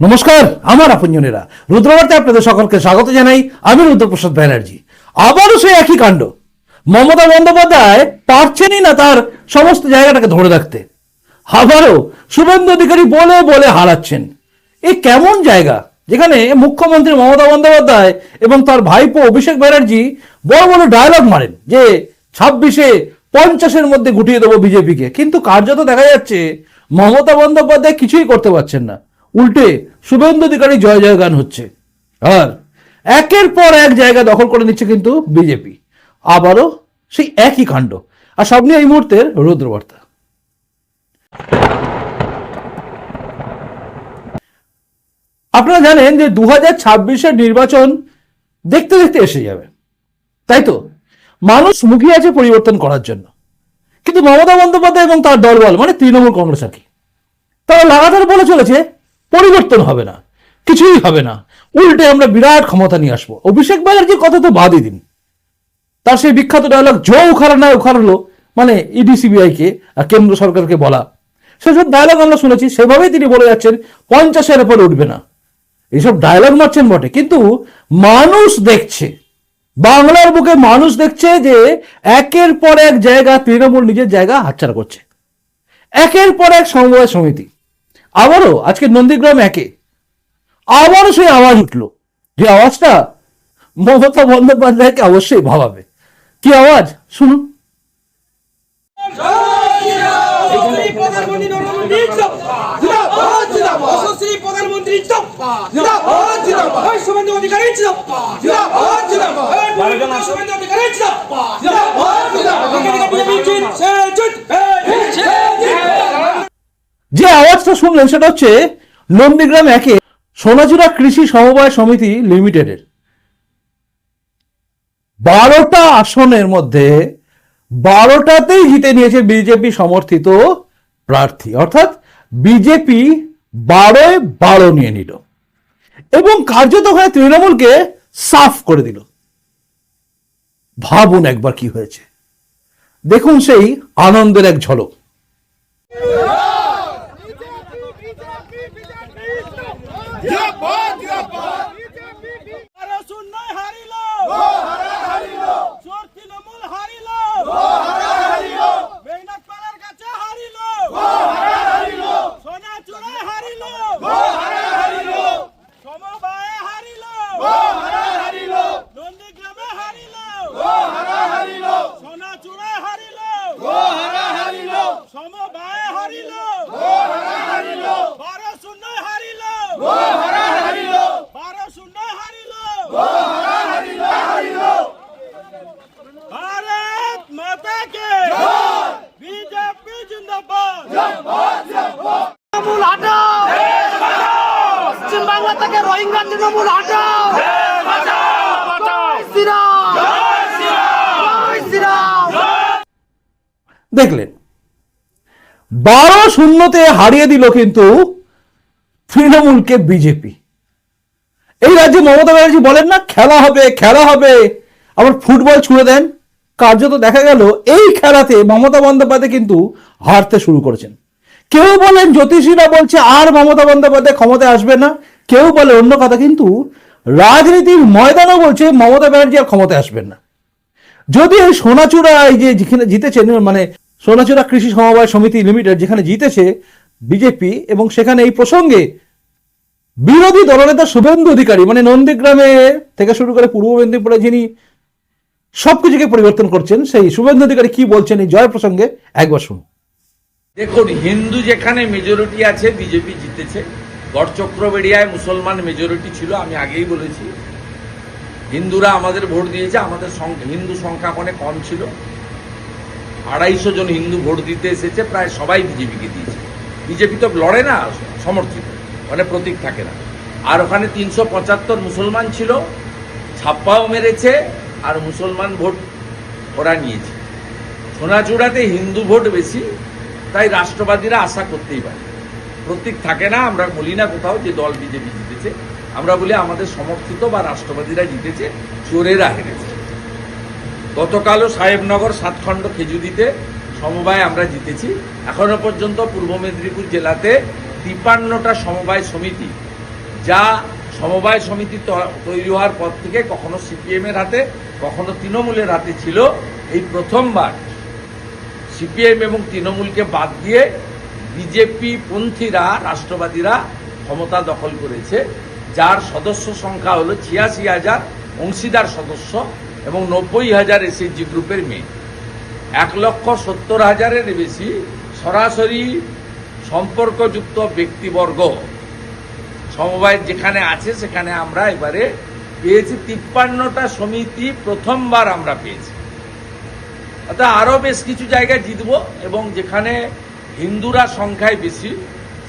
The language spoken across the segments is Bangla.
নমস্কার, আমার আপনজনেরা। রুদ্রবার্তে আপনাদের সকলকে স্বাগত জানাই আমি রুদ্রপ্রসাদ ব্যানার্জি। আবারও সেই একই কাণ্ড। মমতা বন্দ্যোপাধ্যায় পারছেনই না তার সমস্ত জায়গাটাকে ধরে রাখতে। আবারও শুভেন্দু অধিকারী বলে বলে হারাচ্ছেন। এ কেমন জায়গা? যেখানে মুখ্যমন্ত্রী মমতা বন্দ্যোপাধ্যায় এবং তার ভাইপো অভিষেক ব্যানার্জি বড় বড় ডায়লগ মারেন যে, ছাব্বিশে পঞ্চাশের মধ্যে গুটিয়ে দেবো বিজেপিকে। কিন্তু কার্যত দেখা যাচ্ছে মমতা বন্দ্যোপাধ্যায় কিছুই করতে পারছেন না। উল্টে শুভেন্দু অধিকারী জয় জয়গান হচ্ছে। আর একের পর এক জায়গা দখল করে নিচ্ছে কিন্তু বিজেপি। আবারও সেই একই কাণ্ড। আর সব নিয়ে এই মুহূর্তের রুদ্রবার্তা। আপনারা জানেন যে দু হাজার নির্বাচন দেখতে দেখতে এসে যাবে। তাই তো? মানুষ মুখিয়ে আছে পরিবর্তন করার জন্য। কিন্তু মমতা বন্দ্যোপাধ্যায় এবং তার দলবল মানে তৃণমূল কংগ্রেস আর কি, তারা লাগাতার বলে চলেছে পরিবর্তন হবে না, কিছুই হবে না। উল্টে আমরা বিরাট ক্ষমতা নিয়ে আসব। অভিষেক ব্যানার্জির কথা তো বাদই দিন। তার সেই বিখ্যাত ডায়লগ জো উখাড়া না উখাড়লো মানে ইডি সিবিআই কে আর কেন্দ্র সরকারকে বলা। সেসব ডায়লগ আমরা শুনেছি, সেভাবেই তিনি বলে যাচ্ছেন, পঞ্চাশের উপরে উঠবে না। এইসব ডায়লগ মারছেন বটে, কিন্তু মানুষ দেখছে, বাংলার বুকে মানুষ দেখছে যে একের পর এক জায়গা তৃণমূল নিজের জায়গা হাতছাড়া করছে। একের পর এক সমবায় সমিতি। আবারও আজকে নন্দীগ্রাম একে। আবারও সেই আওয়াজ উঠল। যে আওয়াজটা মমতা বন্দ্যোপাধ্যায়কে অবশ্যই ভাবাবে। কি আওয়াজ? শুনুন। যে আওয়াজটা শুনলেন সেটা হচ্ছে নন্দীগ্রাম একে সোনাচুরা কৃষি সমবায় সমিতি লিমিটেডের। বারোটা আসনের মধ্যে বারোটাতেই জিতে নিয়েছে বিজেপি সমর্থিত প্রার্থী। অর্থাৎ বিজেপি বারোয় বারো নিয়ে নিল। এবং কার্যত ওখানে তৃণমূলকে সাফ করে দিল। ভাবুন একবার কি হয়েছে। দেখুন সেই আনন্দের এক ঝলক। আরও তৃণমূল দেখলেন, বারো শূন্যতে হারিয়ে দিল কিন্তু তৃণমূলকে বিজেপি এই রাজ্যে মমতা ব্যানার্জি বলেন না, খেলা হবে খেলা হবে। আবার ফুটবল ছুঁড়ে দেন। কার্যত দেখা গেল, এই খেলাতে মমতা বন্দ্যোপাধ্যায় কিন্তু হারতে শুরু করেছেন। কেউ বলেন, জ্যোতিষীরা বলছে, আর মমতা বন্দ্যোপাধ্যায় ক্ষমতায় আসবে না। কেউ বলে অন্য কথা, কিন্তু রাজনীতির ময়দানও বলছে মমতা ব্যানার্জি আর ক্ষমতায় আসবেন না। যদি এই সোনাচূড়া, এই যে যেখানে জিতেছে মানে সোনাচূড়া কৃষি সমবায় সমিতি লিমিটেড যেখানে জিতেছে বিজেপি এবং সেখানে এই প্রসঙ্গে বিরোধী দলনেতা শুভেন্দু অধিকারী মানে নন্দীগ্রামে থেকে শুরু করে পূর্ব মেদিনীপুরে যিনি সবকিছুকে পরিবর্তন করছেন, সেই শুভেন্দু অধিকারী কি বলছেন এই জয় প্রসঙ্গে একবার শুনুন। দেখুন, হিন্দু যেখানে মেজরিটি আছে, বিজেপি জিতেছে। গড়চক্রবেড়িয়ায় মুসলমান মেজরিটি ছিল, আমি আগেই বলেছি। হিন্দুরা আমাদের ভোট দিয়েছে, আমাদের হিন্দু সংখ্যা অনেক কম ছিল। আড়াইশো জন হিন্দু ভোট দিতে এসেছে, প্রায় সবাই বিজেপিকে দিয়েছে। বিজেপি তো লড়ে না, সমর্থিত মানে প্রতীক থাকে না। আর ওখানে তিনশো পঁচাত্তর মুসলমান ছিল, ছাপ্পাও মেরেছে, আর মুসলমান ভোট ওরা নিয়েছে। সোনাচূড়াতে হিন্দু ভোট বেশি, তাই রাষ্ট্রবাদীরা আশা করতেই পারে। প্রতীক থাকে না, আমরা বলি না কোথাও যে দল বিজেপি জিতেছে। আমরা বলি আমাদের সমর্থিত বা রাষ্ট্রবাদীরা জিতেছে, চোরেরা হেরেছে। গতকালও সাহেবনগর সাতখণ্ড খেজুরিতে সমবায় আমরা জিতেছি। এখনও পর্যন্ত পূর্ব মেদিনীপুর জেলাতে তিপ্পান্নটা সমবায় সমিতি, যা সমবায় সমিতি তৈরি হওয়ার পর থেকে কখনো সিপিএম এর হাতে, কখনো তৃণমূলের হাতে ছিল। এই প্রথমবার সিপিএম এবং তৃণমূলকে বাদ দিয়ে বিজেপি পন্থীরা, রাষ্ট্রবাদীরা ক্ষমতা দখল করেছে, যার সদস্য সংখ্যা হলো ছিয়াশি হাজার অংশীদার সদস্য এবং নব্বই হাজার এসএইচজি গ্রুপের মেয়ে। এক লক্ষ সত্তর হাজারের বেশি সরাসরি সম্পর্কযুক্ত ব্যক্তিবর্গ। সমবায় যেখানে আছে, সেখানে আমরা এবারে পেয়েছি। তিপ্পান্নটা সমিতি প্রথমবার আমরা পেয়েছি। অর্থাৎ আরও বেশ কিছু জায়গায় জিতব এবং যেখানে হিন্দুরা সংখ্যায় বেশি,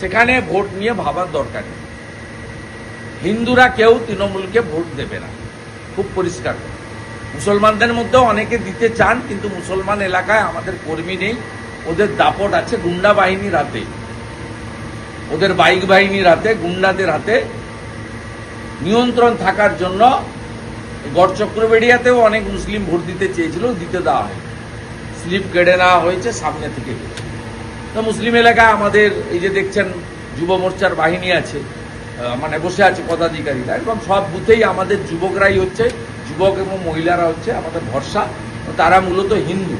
সেখানে ভোট নিয়ে ভাবার দরকার নেই। হিন্দুরা কেউ তৃণমূলকে ভোট দেবে না। খুব পরিষ্কার মুসলমানদের মধ্যেও অনেকে দিতে চান, কিন্তু মুসলমান এলাকায় আমাদের কর্মী নেই, ওদের দাপট আছে গুন্ডা বাহিনীর হাতে ওদের বাইক বাহিনীর হাতে গুন্ডাদের হাতে নিয়ন্ত্রণ থাকার জন্য গড়চক্রবেড়িয়াতেও অনেক মুসলিম ভোট দিতে চেয়েছিল, দিতে দেওয়া হয় স্লিপ কেড়ে নেওয়া হয়েছে, সামনে থেকে তো মুসলিম এলাকা আমাদের এই যে দেখছেন যুব মোর্চার বাহিনী আছে মানে বসে আছে পদাধিকারীরা। এবং সব বুথেই আমাদের যুবকরাই হচ্ছে যুবক এবং মহিলারা হচ্ছে আমাদের ভরসা। তারা মূলত হিন্দু।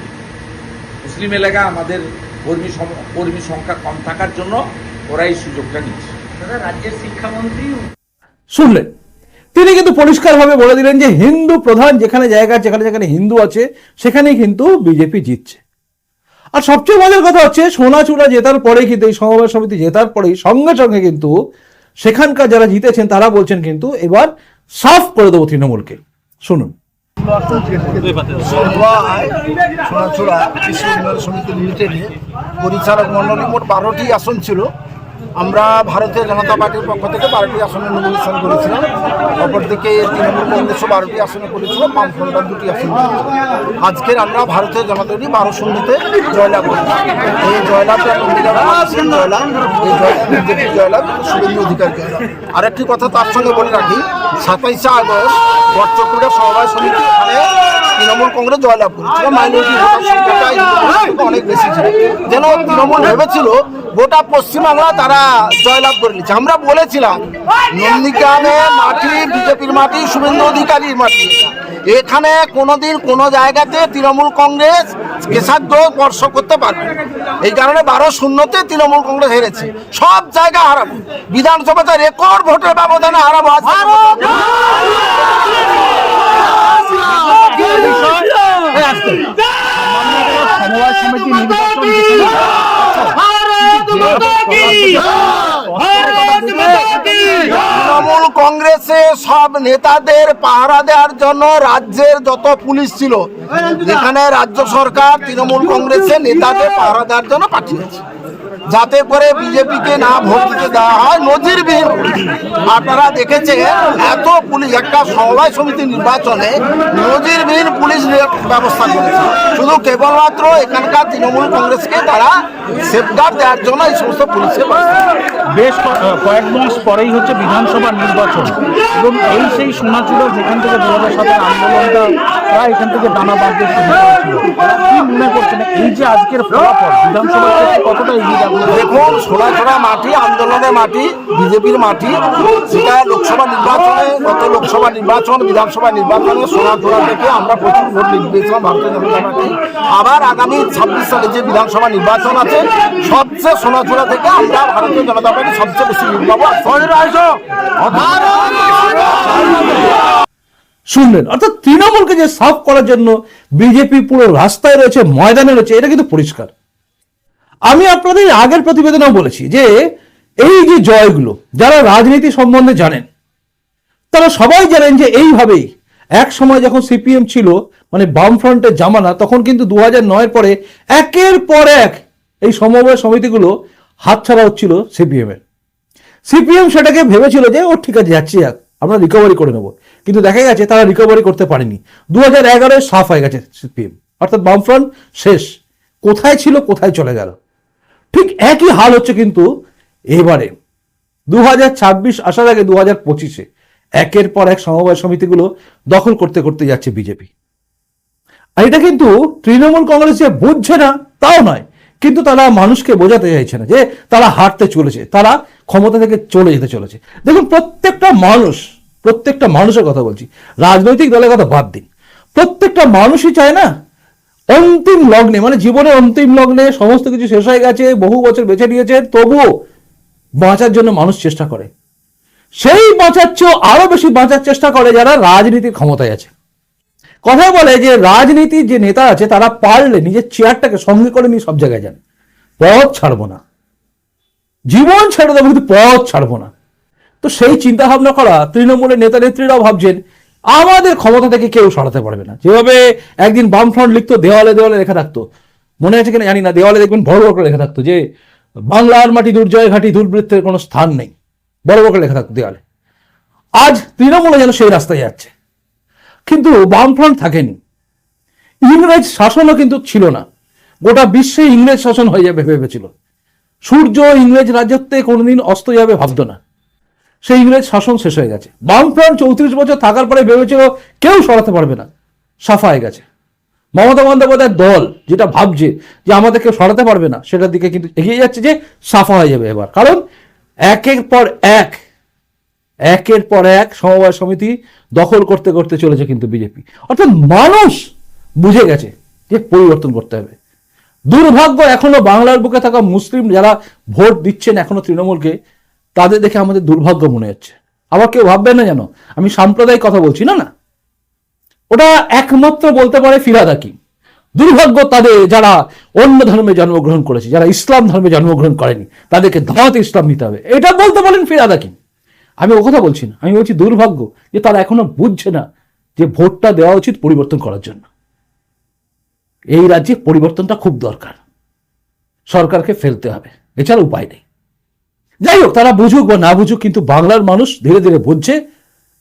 মুসলিম এলাকা আমাদের কর্মী কর্মী সংখ্যা কম থাকার জন্য ওরা এই সুযোগটা নিচ্ছে দাদা রাজ্যের শিক্ষামন্ত্রী শুনলেন? তিনি কিন্তু পরিষ্কারভাবে বলে দিলেন যে হিন্দু প্রধান যেখানে জায়গা যেখানে যেখানে হিন্দু আছে সেখানেই কিন্তু বিজেপি জিতছে। আর সবচেয়ে মজার কথা হচ্ছে, সোনাচূড়া জেতার পরে কিন্তু, এই সমবায় সমিতি জেতার পরেই সঙ্গে সঙ্গে কিন্তু সেখানকার যারা জিতেছেন, তারা বলছেন কিন্তু এবার সাফ করে দেবো তৃণমূলকে। শুনুন। সোনাচূড়া কৃষি উন্নয়ন সমিতি লিমিটেডে পরিচালক মন্ডলী মোট বারোটি আসন ছিল। আমরা ভারতীয় জনতা পার্টির পক্ষ থেকে বারোটি আসনে নমিনেশন করেছিলাম। অপরদিকে তৃণমূল কংগ্রেসও বারোটি আসনে করেছিল, বামফ্রন্টার দুটি আসন। আজকের আমরা ভারতীয় জনতা পার্টি বারো শূন্যতে জয়লাভ করেছি। এই মানুষের জয়লাভ, এই জয়লাভ বিজেপির জয়লাভ, শুভেন্দু অধিকার জয়লাভ। আরেকটি কথা তার সঙ্গে বলে রাখি, সাতাইশে আগস্ট গড়চক্রীরা সমবায় সমিতি এখানে তৃণমূল কংগ্রেস জয়লাভ করেছিল মাইনরিটি ভোটার সংখ্যাটা অনেক বেশি ছিল। যেন তৃণমূল ভেবেছিল গোটা পশ্চিমবাংলা তারা জয়লাভ করে নিচ্ছে। আমরা বলেছিলাম নন্দীগ্রামে মাটি বিজেপির মাটি শুভেন্দু অধিকারীর মাটি। এখানে কোনোদিন কোনো জায়গাতে তৃণমূল কংগ্রেস কেশাদ্র স্পর্শ করতে পারবে এই কারণে বারো শূন্যতে তৃণমূল কংগ্রেস হেরেছে। সব জায়গা হারাবো। বিধানসভাতে রেকর্ড ভোটের ব্যবধানে হারাবো সমবায় সমিতি তৃণমূল কংগ্রেসে সব নেতাদের পাহারা দেওয়ার জন্য রাজ্যের যত পুলিশ ছিল, যেখানে রাজ্য সরকার তৃণমূল কংগ্রেসের নেতাদের পাহারা দেওয়ার জন্য পাঠিয়েছে। যাতে করে বিজেপিকে না ভোট দিতে দেওয়া হয়, নজিরবিহীন। আপনারা দেখেছেন, এত পুলিশ একটা সমবায় সমিতি নির্বাচনে নজিরবিহীন পুলিশ ব্যবস্থা করেছে। শুধু কেবলমাত্র এখানকার তৃণমূল কংগ্রেসকে তারা সেফগার্ড দেওয়ার জন্য এই সমস্ত পুলিশকে বেশ কয়েক মাস পরেই হচ্ছে বিধানসভা নির্বাচন। এবং এই সেই সোনাচূড়া যেখান থেকে দু হাজার সাতের আন্দোলনটা প্রায় এখান থেকে দানা বাঁধতে শুরু করেছিল। কি মনে করছেন? এই যে আজকের ফলাফল বিধানসভা কতটা এগিয়ে যাবে? দেখুন সোনাছড়া মাটি, আন্দোলনের মাটি, বিজেপির মাটি সেটা লোকসভা নির্বাচনে, গত লোকসভা নির্বাচন, বিধানসভা নির্বাচনে সোনাছড়া থেকে আমরা প্রচুর ভোট লিখ পেয়েছিলাম ভারতীয় জনতা পার্টি। আবার আগামী ছাব্বিশ সালে যে বিধানসভা নির্বাচন আছে, সবচেয়ে সোনাছড়া থেকে আমরা ভারতীয় জনতা পার্টি সবচেয়ে বেশি লিখ পাবো। শুনলেন, অর্থাৎ তৃণমূলকে যে সাফ করার জন্য বিজেপি পুরো রাস্তায় রয়েছে, ময়দানে রয়েছে, এটা কিন্তু পরিষ্কার। আমি আপনাদের আগের প্রতিবেদনেও বলেছি যে এই যে জয়গুলো, যারা রাজনীতি সম্বন্ধে জানেন, তারা সবাই জানেন যে এইভাবেই এক সময় যখন সিপিএম ছিল মানে বামফ্রন্টের জামানা, তখন কিন্তু দু হাজার নয়ের পরে একের পর এক এই সমবায় সমিতিগুলো হাতছাড়া হচ্ছিল সিপিএম এর সিপিএম সেটাকে ভেবেছিল যে, ও, ঠিক আছে, যাচ্ছি, যাক, আমরা রিকভারি করে নেব। কিন্তু দেখা গেছে তারা রিকভারি করতে পারেনি। দু হাজার এগারোয় সাফ হয়ে গেছে সিপিএম। অর্থাৎ বামফ্রন্ট শেষ। কোথায় ছিল, কোথায় চলে গেল? ঠিক একই হাল হচ্ছে কিন্তু এবারে। দু হাজার ছাব্বিশ আসার আগে দু হাজার পঁচিশে একের পর এক সমবায় সমিতিগুলো দখল করতে করতে যাচ্ছে বিজেপি। আর এটা কিন্তু তৃণমূল কংগ্রেস যে বুঝছে না, তাও নয়। কিন্তু তারা মানুষকে বোঝাতে চাইছে না যে তারা হারতে চলেছে, তারা ক্ষমতা থেকে চলে যেতে চলেছে। দেখুন, প্রত্যেকটা মানুষ, প্রত্যেকটা মানুষের কথা বলছি, রাজনৈতিক দলের কথা বাদ দিন। প্রত্যেকটা মানুষই চায় না অন্তিম লগ্নে মানে জীবনের অন্তিম লগ্নে সমস্ত কিছু শেষ হয়ে গেছে, বহু বছর বেঁচে নিয়েছে তবুও বাঁচার জন্য মানুষ চেষ্টা করে। সেই বাঁচার চেয়েও আরও বেশি বাঁচার চেষ্টা করে যারা রাজনীতির ক্ষমতায় আছে। কথা বলে যে রাজনীতির যে নেতা আছে, তারা পারলে নিজের চেয়ারটাকে সঙ্গে করে নিয়ে সব জায়গায় যান। পথ ছাড়বো না। জীবন ছেড়ে দেবো, কিন্তু পথ ছাড়বো না। তো সেই চিন্তা ভাবনা করা তৃণমূলের নেতা নেত্রীরাও ভাবছেন আমাদের ক্ষমতা থেকে কেউ সরাতে পারবে না। যেভাবে একদিন বামফ্রন্ট লিখতো, দেওয়ালে দেওয়ালে লেখা থাকতো। মনে আছে কিনা জানি না, দেওয়ালে দেখবেন বড় বড় করে লেখা থাকতো যে, বাংলার মাটি দুর্জয় ঘাটি দুর্বৃত্তের কোনো স্থান নেই। বড় বড় করে লেখা থাকতো দেওয়ালে। আজ তৃণমূলে যেন সেই রাস্তায় যাচ্ছে। কিন্তু বামফ্রন্ট থাকেনি। ইংরেজ শাসনও কিন্তু ছিল না। গোটা বিশ্বে ইংরেজ শাসন হয়ে যাবে, ভেবেছিল। সূর্য ইংরেজ রাজত্বে কোনোদিন অস্ত যাবে, ভাবতো না। সেই ইংরেজ শাসন শেষ হয়ে গেছে। বামফ্রন্ট চৌত্রিশ বছর থাকার পরে ভেবেছিল কেউ সরাতে পারবে না। সাফা হয়ে গেছে। মমতা বন্দ্যোপাধ্যায়ের দল যেটা ভাবছে যে আমাদের কেউ সরাতে পারবে না, সেটার দিকে কিন্তু এগিয়ে যাচ্ছে যে সাফা হয়ে যাবে এবার। কারণ একের পর এক, একের পর এক সমবায় সমিতি দখল করতে করতে চলেছে কিন্তু বিজেপি। অর্থাৎ মানুষ বুঝে গেছে যে পরিবর্তন করতে হবে। দুর্ভাগ্য এখনও বাংলার বুকে থাকা মুসলিম যারা ভোট দিচ্ছেন এখনও তৃণমূলকে তাদের দেখে আমাদের দুর্ভাগ্য মনে হচ্ছে। আবার কেউ ভাববেন না যেন, আমি সাম্প্রদায়িক কথা বলছি, না না। ওটা একমাত্র বলতে পারে ফিরাদ হাকিম। দুর্ভাগ্য তাদের যারা অন্য ধর্মে জন্মগ্রহণ করেছে, যারা ইসলাম ধর্মে জন্মগ্রহণ করেনি, তাদেরকে দাওয়াত ইসলাম নিতে হবে। এটা বলতে পারেন ফিরাদ আমি ও কথা বলছি না, আমি বলছি দুর্ভাগ্য যে তারা এখনও বুঝছে না যে ভোটটা দেওয়া উচিত পরিবর্তন করার জন্য। এই রাজ্যে পরিবর্তনটা খুব দরকার। সরকারকে ফেলতে হবে। এছাড়া উপায় নেই। যাই হোক তারা বুঝুক বা না বুঝুক, কিন্তু বাংলার মানুষ ধীরে ধীরে বুঝছে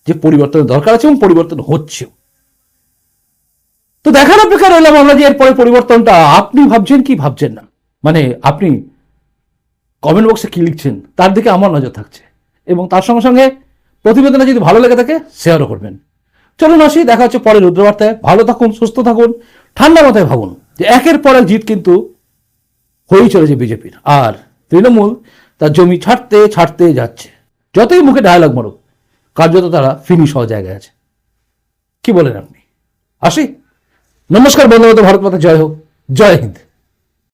যে পরিবর্তনের দরকার আছে এবং পরিবর্তন হচ্ছেও। তো দেখার অপেক্ষা রইলাম আমরা যে এরপরে পরিবর্তনটা আপনি ভাবছেন কি ভাবছেন না? মানে আপনি কমেন্ট বক্সে কি লিখছেন? তার দিকে আমার নজর থাকছে। এবং তার সঙ্গে সঙ্গে প্রতিবেদনে যদি ভালো লেগে থাকে শেয়ারও করবেন। চলুন আসি, দেখা হচ্ছে পরে রুদ্রবার্তায়। ভালো থাকুন, সুস্থ থাকুন ঠান্ডা মাথায় ভাবুন যে একের পর এক জিত কিন্তু হয়েই চলেছে বিজেপির। আর তৃণমূল তার জমি ছাড়তে ছাড়তে যাচ্ছে। যতই মুখে ডায়লগ মারুক, কার্যত তারা ফিনিশ হওয়া জায়গায় আছে। কি বলেন আপনি? আসি? নমস্কার বন্ধু ভারত মাতা, জয় হোক। জয় হিন্দ।